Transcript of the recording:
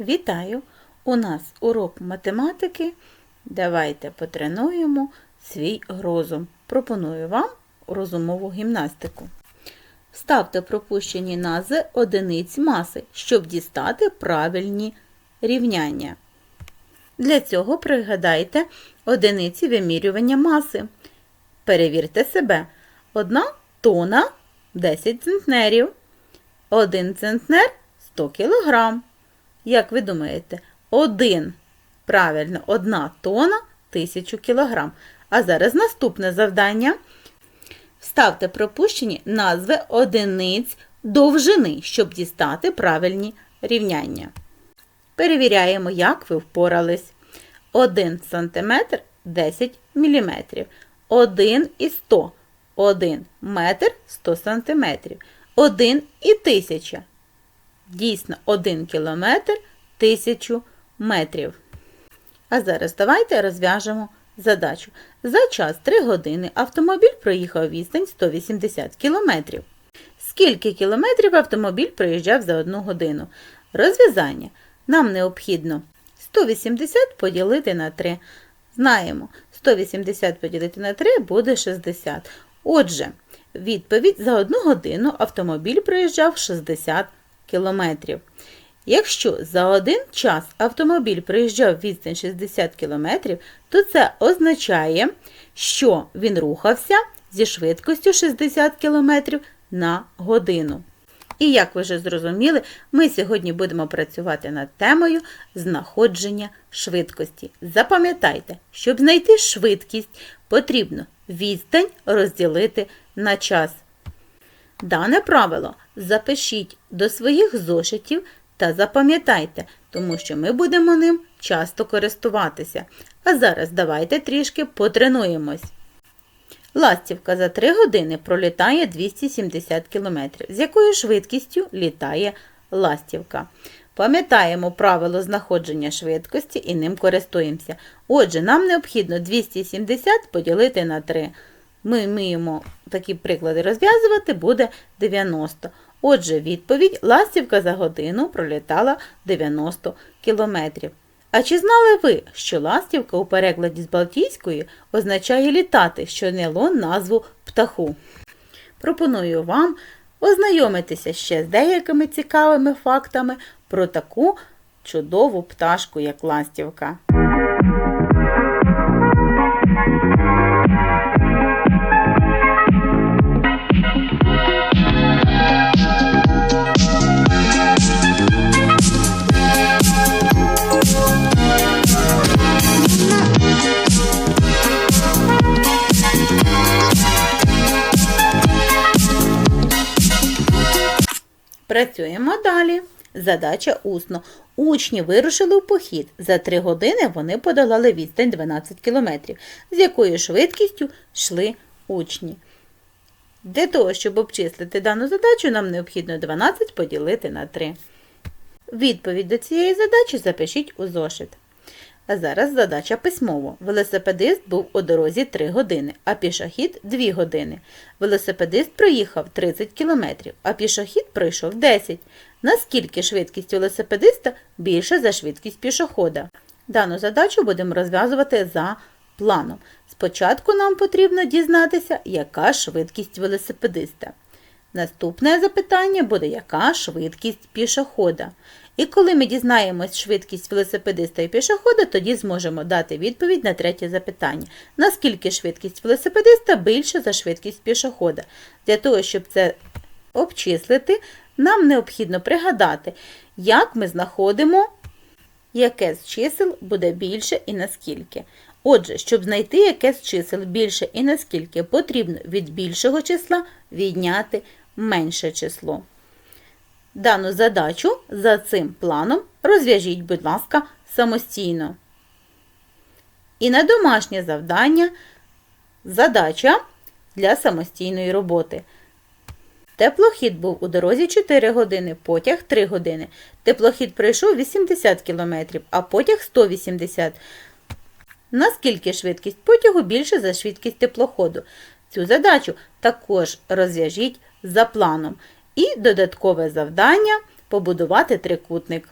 Вітаю! У нас урок математики. Давайте потренуємо свій розум. Пропоную вам розумову гімнастику. Вставте пропущені назви одиниць маси, щоб дістати правильні рівняння. Для цього пригадайте одиниці вимірювання маси. Перевірте себе. Одна тона 10 центнерів. Один центнер 100 кілограм. Як ви думаєте, один, правильно, одна тона 1000 кілограм. А зараз наступне завдання. Вставте пропущені назви одиниць довжини, щоб дістати правильні рівняння. Перевіряємо, як ви впорались. 1 см 10 мм. 1 і 100. 1 метр 100 см. 1 і 1000. Дійсно, 1 кілометр 1000 метрів. А зараз давайте розв'яжемо задачу. За час 3 години автомобіль проїхав відстань 180 кілометрів. Скільки кілометрів автомобіль проїжджав за 1 годину? Розв'язання. Нам необхідно 180 поділити на 3. Знаємо, 180 поділити на 3 буде 60. Отже, відповідь за 1 годину автомобіль проїжджав 60 кілометрів. Якщо за один час автомобіль проїжджав відстань 60 км, то це означає, що він рухався зі швидкістю 60 км на годину. І як ви вже зрозуміли, ми сьогодні будемо працювати над темою знаходження швидкості. Запам'ятайте, щоб знайти швидкість, потрібно відстань розділити на час. Дане правило запишіть до своїх зошитів та запам'ятайте, тому що ми будемо ним часто користуватися. А зараз давайте трішки потренуємось. Ластівка за 3 години пролітає 270 км. З якою швидкістю літає ластівка? Пам'ятаємо правило знаходження швидкості і ним користуємося. Отже, нам необхідно 270 поділити на 3. Ми вміємо такі приклади розв'язувати, буде 90. Отже, відповідь ластівка за годину пролітала 90 км. А чи знали ви, що ластівка у перекладі з Балтійської означає літати, що нело назву птаху? Пропоную вам ознайомитися ще з деякими цікавими фактами про таку чудову пташку, як ластівка. Працюємо далі. Задача усно. Учні вирушили в похід. За 3 години вони подолали відстань 12 км. З якою швидкістю йшли учні. Для того, щоб обчислити дану задачу, нам необхідно 12 поділити на 3. Відповідь до цієї задачі запишіть у зошит. А зараз задача письмово. Велосипедист був у дорозі 3 години, а пішохід 2 години. Велосипедист проїхав 30 км, а пішохід пройшов 10. Наскільки швидкість велосипедиста більша за швидкість пішохода? Дану задачу будемо розв'язувати за планом. Спочатку нам потрібно дізнатися, яка швидкість велосипедиста. Наступне запитання буде, яка швидкість пішохода. І коли ми дізнаємось швидкість велосипедиста і пішохода, тоді зможемо дати відповідь на третє запитання. Наскільки швидкість велосипедиста більша за швидкість пішохода? Для того, щоб це обчислити, нам необхідно пригадати, як ми знаходимо, яке з чисел буде більше і наскільки. Отже, щоб знайти яке з чисел більше і наскільки, потрібно від більшого числа відняти менше число. Дану задачу за цим планом розв'яжіть, будь ласка, самостійно. І на домашнє завдання задача для самостійної роботи. Теплохід був у дорозі 4 години, потяг 3 години. Теплохід пройшов 80 км, а потяг 180 Наскільки швидкість потягу більше за швидкість теплоходу? Цю задачу також розв'яжіть за планом. І додаткове завдання побудувати трикутник.